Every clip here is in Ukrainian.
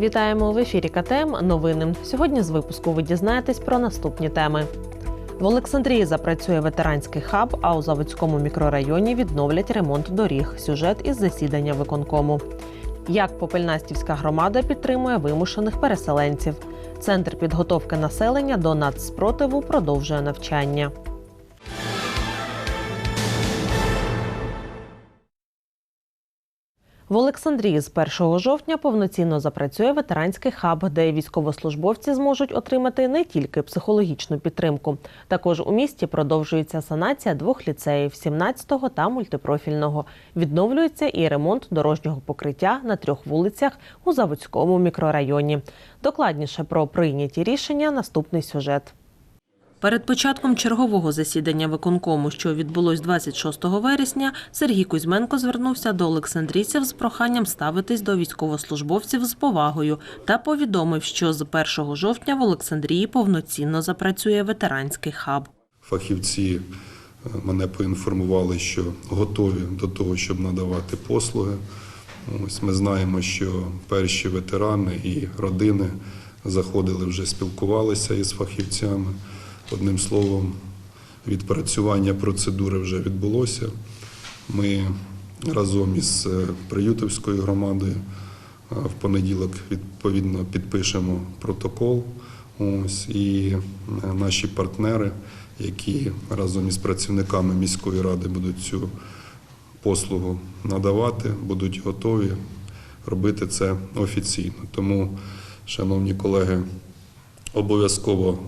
Вітаємо в ефірі КТМ. Новини. Сьогодні з випуску ви дізнаєтесь про наступні теми. В Олександрії запрацює ветеранський хаб, а у Заводському мікрорайоні відновлять ремонт доріг. Сюжет із засідання виконкому. Як Попельнастівська громада підтримує вимушених переселенців. Центр підготовки населення до нацспротиву продовжує навчання. В Олександрії з 1 жовтня повноцінно запрацює ветеранський хаб, де військовослужбовці зможуть отримати не тільки психологічну підтримку. Також у місті продовжується санація двох ліцеїв 17-го та мультипрофільного. Відновлюється і ремонт дорожнього покриття на трьох вулицях у Заводському мікрорайоні. Докладніше про прийняті рішення наступний сюжет. Перед початком чергового засідання виконкому, що відбулось 26 вересня, Сергій Кузьменко звернувся до олександрійців з проханням ставитись до військовослужбовців з повагою та повідомив, що з 1 жовтня в Олександрії повноцінно запрацює ветеранський хаб. Фахівці е, мене поінформували, що готові до того, щоб надавати послуги. Ось ми знаємо, що перші ветерани і родини заходили вже спілкувалися із фахівцями. Одним словом, відпрацювання процедури вже відбулося. Ми разом із е, Приютівською громадою е, в понеділок відповідно підпишемо протокол. Ось і е, наші партнери, які разом із працівниками міської ради будуть цю послугу надавати, будуть готові робити це офіційно. Тому, шановні колеги, обов'язково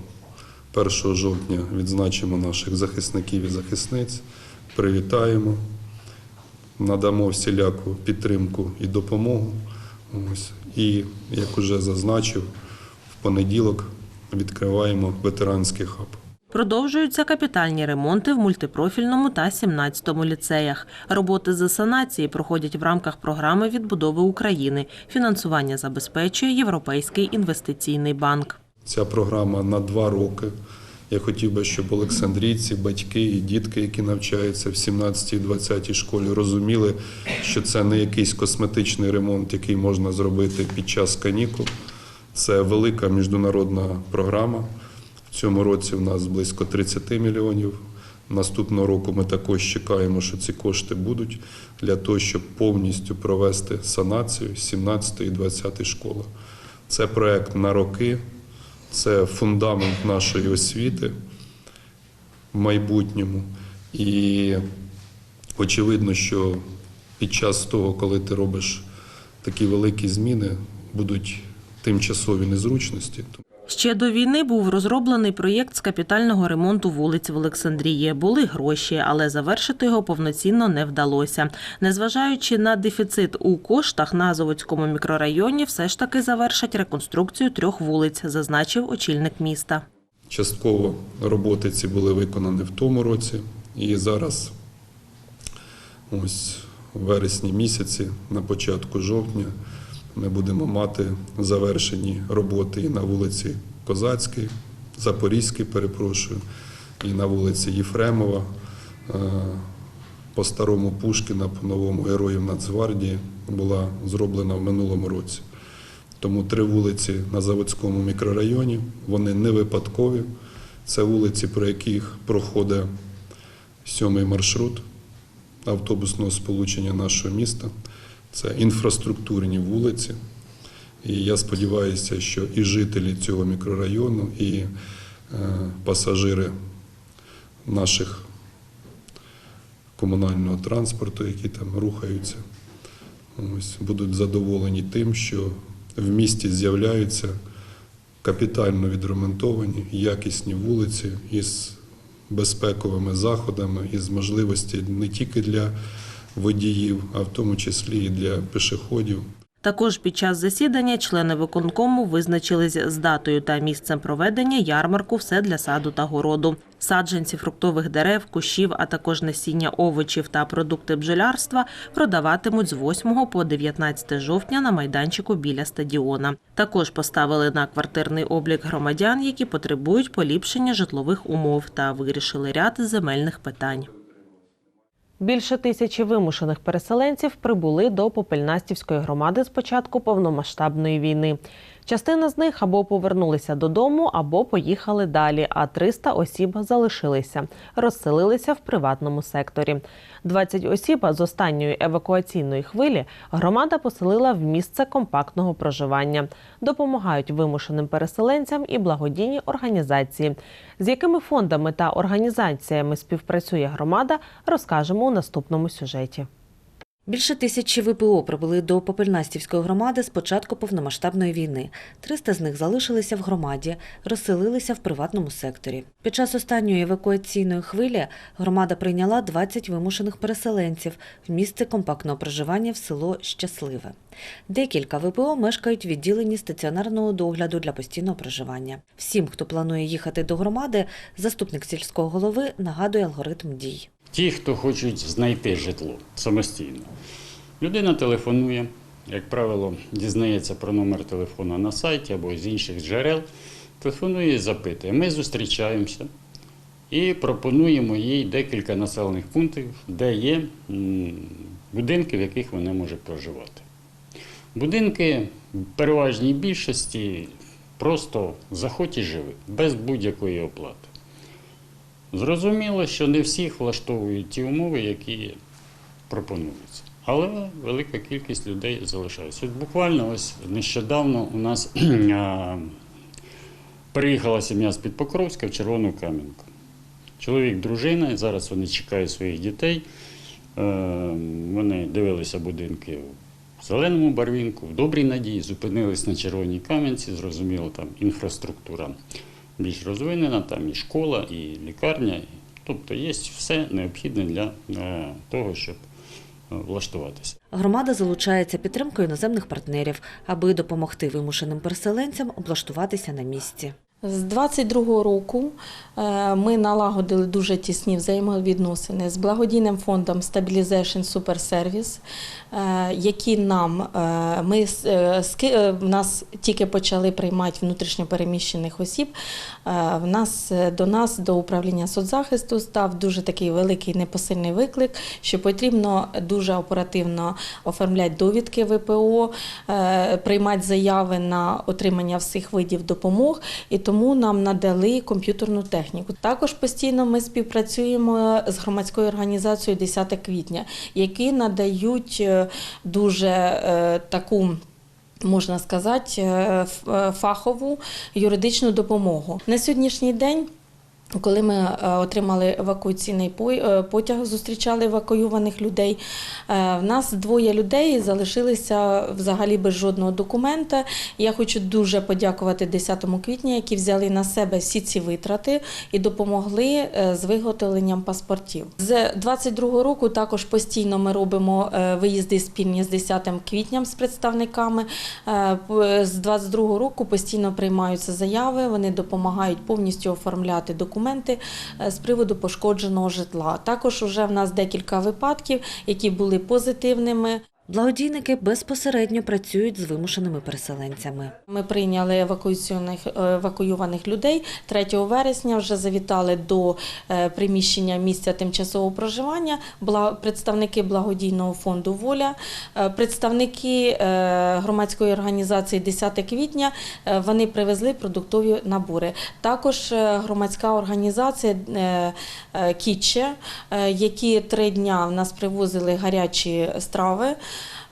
1 жовтня відзначимо наших захисників і захисниць, привітаємо, надамо всіляку підтримку і допомогу. Ось. І, як уже зазначив, в понеділок відкриваємо ветеранський хаб. Продовжуються капітальні ремонти в мультипрофільному та 17-му ліцеях. Роботи з санації проходять в рамках програми відбудови України. Фінансування забезпечує Європейський інвестиційний банк. Ця програма на два роки. Я хотів би, щоб олександрійці, батьки і дітки, які навчаються в 17 і 20 школі, розуміли, що це не якийсь косметичний ремонт, який можна зробити під час канікул. Це велика міжнародна програма. В цьому році в нас близько 30 мільйонів. Наступного року ми також чекаємо, що ці кошти будуть для того, щоб повністю провести санацію 17 і 20 школи. Це проект на роки. Це фундамент нашої освіти в майбутньому. І очевидно, що під час того, коли ти робиш такі великі зміни, будуть тимчасові незручності. Ще до війни був розроблений проєкт з капітального ремонту вулиць в Олександрії. Були гроші, але завершити його повноцінно не вдалося. Незважаючи на дефіцит у коштах на Заводському мікрорайоні, все ж таки завершать реконструкцію трьох вулиць, зазначив очільник міста. Частково роботи ці були виконані в тому році, і зараз, ось у вересні місяці, на початку жовтня, ми будемо мати завершені роботи і на вулиці Козацькій, Запорізькій, перепрошую, і на вулиці Єфремова, е, по старому Пушкіна, по новому Героїв Нацгвардії була зроблена в минулому році. Тому три вулиці на Заводському мікрорайоні, вони не випадкові. Це вулиці, про яких проходить сьомий маршрут автобусного сполучення нашого міста. Це інфраструктурні вулиці. І я сподіваюся, що і жителі цього мікрорайону, і е, пасажири наших комунального транспорту, які там рухаються, ось, будуть задоволені тим, що в місті з'являються капітально відремонтовані якісні вулиці із безпековими заходами, із можливості не тільки для водіїв, а в тому числі і для пішоходів. Також під час засідання члени виконкому визначились з датою та місцем проведення ярмарку все для саду та городу. Саджанці фруктових дерев, кущів, а також насіння овочів та продукти бджолярства продаватимуть з 8 по 19 жовтня на майданчику біля стадіона. Також поставили на квартирний облік громадян, які потребують поліпшення житлових умов та вирішили ряд земельних питань. Більше тисячі вимушених переселенців прибули до Попельнастівської громади з початку повномасштабної війни. Частина з них або повернулися додому, або поїхали далі. А 300 осіб залишилися, розселилися в приватному секторі. 20 осіб з останньої евакуаційної хвилі громада поселила в місце компактного проживання. Допомагають вимушеним переселенцям і благодійні організації. З якими фондами та організаціями співпрацює громада, розкажемо у наступному сюжеті. Більше тисячі ВПО прибули до Попельнастівської громади з початку повномасштабної війни. 300 з них залишилися в громаді, розселилися в приватному секторі. Під час останньої евакуаційної хвилі громада прийняла 20 вимушених переселенців в місце компактного проживання в село Щасливе. Декілька ВПО мешкають в відділенні стаціонарного догляду для постійного проживання. Всім, хто планує їхати до громади, заступник сільського голови нагадує алгоритм дій. Ті, хто хочуть знайти житло самостійно. Людина телефонує, як правило, дізнається про номер телефону на сайті або з інших джерел. Телефонує і запитує. Ми зустрічаємося і пропонуємо їй декілька населених пунктів, де є будинки, в яких вона може проживати. Будинки в переважній більшості просто заходь і живи, без будь-якої оплати. Зрозуміло, що не всіх влаштовують ті умови, які пропонуються. Але велика кількість людей залишається. От буквально ось нещодавно у нас а, приїхала сім'я з-під Покровська в Червону Кам'янку. Чоловік, дружина, зараз вони чекають своїх дітей. Е, Вони дивилися будинки в Зеленому Барвінку, в Добрій Надії, зупинились на Червоній Кам'янці, зрозуміло, там інфраструктура більш розвинена, там і школа, і лікарня. Тобто є все необхідне для е, того, щоб е, влаштуватися. Громада залучається підтримкою іноземних партнерів, аби допомогти вимушеним переселенцям облаштуватися на місці. З 22-го року е, ми налагодили дуже тісні взаємовідносини з благодійним фондом Stabilization Super Service, е, які нам е, ми в нас тільки почали приймати внутрішньопереміщених осіб. В нас до нас до управління соцзахисту став дуже такий великий непосильний виклик, що потрібно дуже оперативно оформляти довідки ВПО, приймати заяви на отримання всіх видів допомог, і тому нам надали комп'ютерну техніку. Також постійно ми співпрацюємо з громадською організацією 10 квітня, які надають е, дуже е, таку. Можна сказати, е, фахову юридичну допомогу на сьогоднішній день. Коли ми е, отримали евакуаційний е, потяг, зустрічали евакуйованих людей. е, В нас двоє людей залишилися взагалі без жодного документа. Я хочу дуже подякувати 10 квітня, які взяли на себе всі ці витрати і допомогли з виготовленням паспортів. З 22 року також постійно ми робимо виїзди спільні з 10 квітням з представниками. З 22 року постійно приймаються заяви. Вони допомагають повністю оформляти документи е, з приводу пошкодженого житла. Також вже в нас декілька випадків, які були позитивними. Благодійники безпосередньо працюють з вимушеними переселенцями. Ми прийняли евакуаційних евакуйованих людей 3 вересня. Вже завітали до е, приміщення місця тимчасового проживання. Представники благодійного фонду Воля, е, представники е, громадської організації 10 квітня. Вони привезли продуктові набори. Також громадська організація Кітче, які три дня в нас привозили гарячі страви.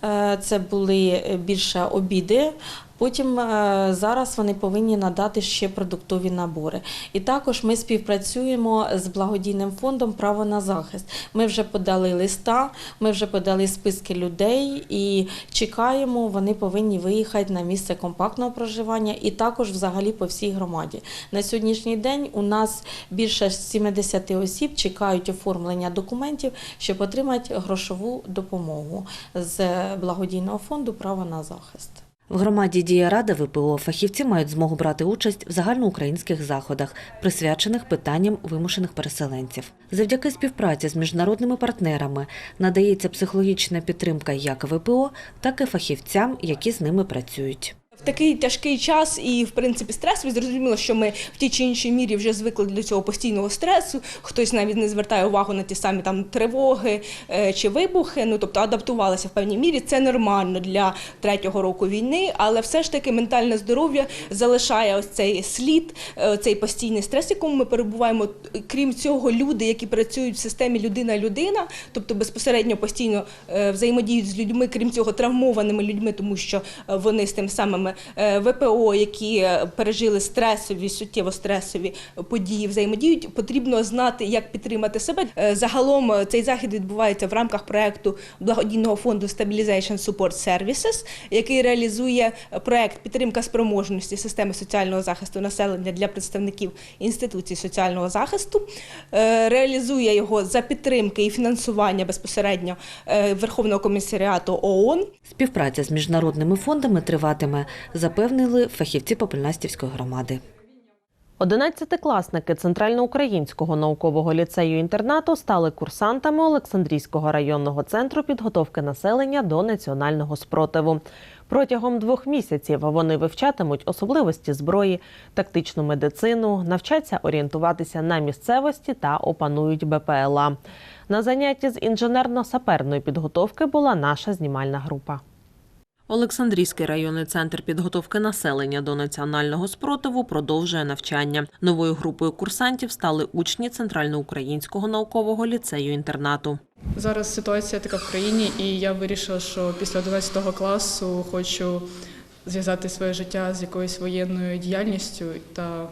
Е, Це були більше обіди. Потім е, зараз вони повинні надати ще продуктові набори. І також ми співпрацюємо з благодійним фондом Право на захист. Ми вже подали листа, ми вже подали списки людей і чекаємо. Вони повинні виїхати на місце компактного проживання і також взагалі по всій громаді. На сьогоднішній день у нас більше 70 осіб чекають оформлення документів, щоб отримати грошову допомогу з благодійного фонду Право на захист. В громаді діє рада ВПО. Фахівці мають змогу брати участь в загальноукраїнських заходах, присвячених питанням вимушених переселенців. Завдяки співпраці з міжнародними партнерами надається психологічна підтримка як ВПО, так і фахівцям, які з ними працюють. В такий тяжкий час і, в принципі, стресовий, зрозуміло, що ми в тій чи іншій мірі вже звикли до цього постійного стресу. Хтось навіть не звертає увагу на ті самі там тривоги е, чи вибухи. Ну тобто адаптувалися в певній мірі. Це нормально для третього року війни, але все ж таки ментальне здоров'я залишає ось цей слід, е, цей постійний стрес, якому ми перебуваємо. Крім цього, люди, які працюють в системі людина-людина, тобто безпосередньо постійно е, взаємодіють з людьми, крім цього, травмованими людьми, тому що вони з тим самими е, ВПО, які е, пережили стресові, суттєво стресові події, взаємодіють. Потрібно знати, як підтримати себе. Е, Загалом цей захід відбувається в рамках проекту благодійного фонду Stabilization Support Services, який реалізує проект підтримка спроможності системи соціального захисту населення для представників інституцій соціального захисту. Реалізує його за підтримки і фінансування безпосередньо Верховного комісаріату ООН. Співпраця з міжнародними фондами триватиме, запевнили фахівці Попельнастівської громади. Одинадцятикласники Центральноукраїнського наукового ліцею інтернату стали курсантами Олександрійського районного центру підготовки населення до національного спротиву. Протягом двох місяців вони вивчатимуть особливості зброї, тактичну медицину, навчаться орієнтуватися на місцевості та опанують БПЛА. На занятті з інженерно-саперної підготовки була наша знімальна група. Олександрійський районний центр підготовки населення до національного спротиву продовжує навчання. Новою групою курсантів стали учні Центральноукраїнського наукового ліцею інтернату. Зараз ситуація така в країні, і я вирішила, що після 11 класу хочу зв'язати своє життя з якоюсь воєнною діяльністю, та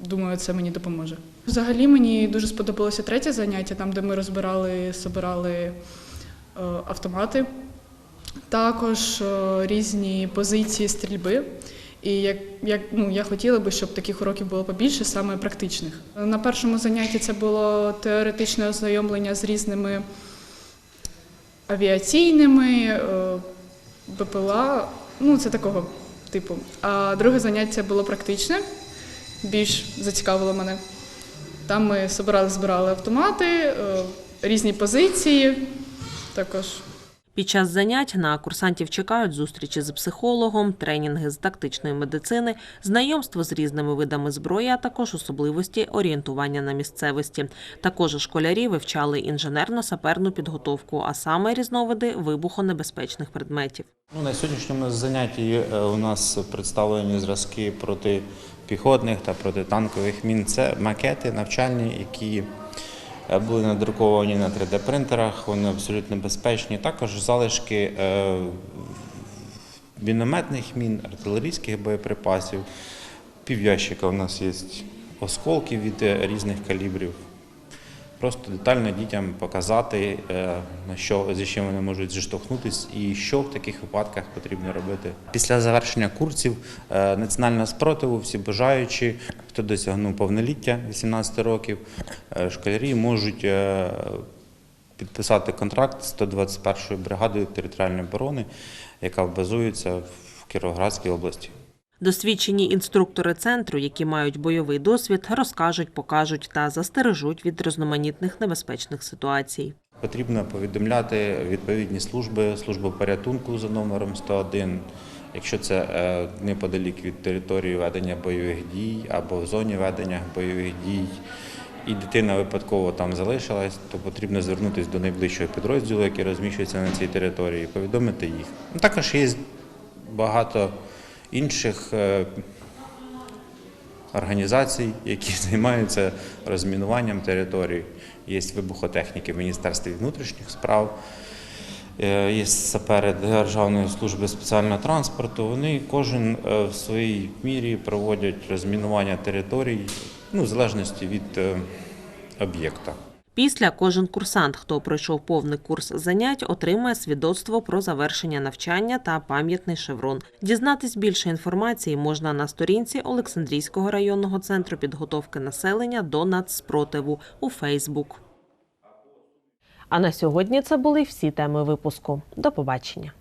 думаю, це мені допоможе. Взагалі мені дуже сподобалося третє заняття, там, де ми розбирали, собирали е, автомати, також е, різні позиції стрільби. І як, як ну, я хотіла би, щоб таких уроків було побільше, саме практичних. На першому занятті це було теоретичне ознайомлення з різними авіаційними, е, БПЛА, ну це такого типу. А друге заняття було практичне, більш зацікавило мене. Там ми збирали, збирали автомати, е, різні позиції також. Під час занять на курсантів чекають зустрічі з психологом, тренінги з тактичної медицини, знайомство з різними видами зброї, а також особливості орієнтування на місцевості. Також школярі вивчали інженерно-саперну підготовку, а саме різновиди вибухонебезпечних предметів. Ну, на сьогоднішньому занятті е, у нас представлені зразки протипіхотних та протитанкових мін. Це макети навчальні, які були надруковані на 3D-принтерах, вони абсолютно безпечні. Також залишки е, мінометних мін, артилерійських боєприпасів. Пів'ящика у нас є осколки від е, різних калібрів. Просто детально дітям показати, е, на що зі чим вони можуть зіштовхнутися і що в таких випадках потрібно робити. Після завершення курсів е, національного спротиву всі бажаючі, хто досягнув повноліття 18 років, е, школярі можуть підписати контракт з 121-ю бригадою територіальної оборони, яка базується в Кіровоградській області. Досвідчені інструктори центру, які мають бойовий досвід, розкажуть, покажуть та застережуть від різноманітних небезпечних ситуацій. Потрібно повідомляти відповідні служби, службу порятунку за номером 101, якщо це е, неподалік від території ведення бойових дій або в зоні ведення бойових дій. І дитина випадково там залишилась, то потрібно звернутися до найближчого підрозділу, який розміщується на цій території, повідомити їх. Також є багато інших е, організацій, які займаються розмінуванням територій. Є вибухотехніки в Міністерстві внутрішніх справ, е, є сапери Державної служби спеціального транспорту. Вони кожен е, в своїй мірі проводять розмінування територій, ну, в залежності від об'єкта. Після кожен курсант, хто пройшов повний курс занять, отримає свідоцтво про завершення навчання та пам'ятний шеврон. Дізнатись більше інформації можна на сторінці Олександрійського районного центру підготовки населення до нацспротиву у Фейсбук. А на сьогодні це були всі теми випуску. До побачення.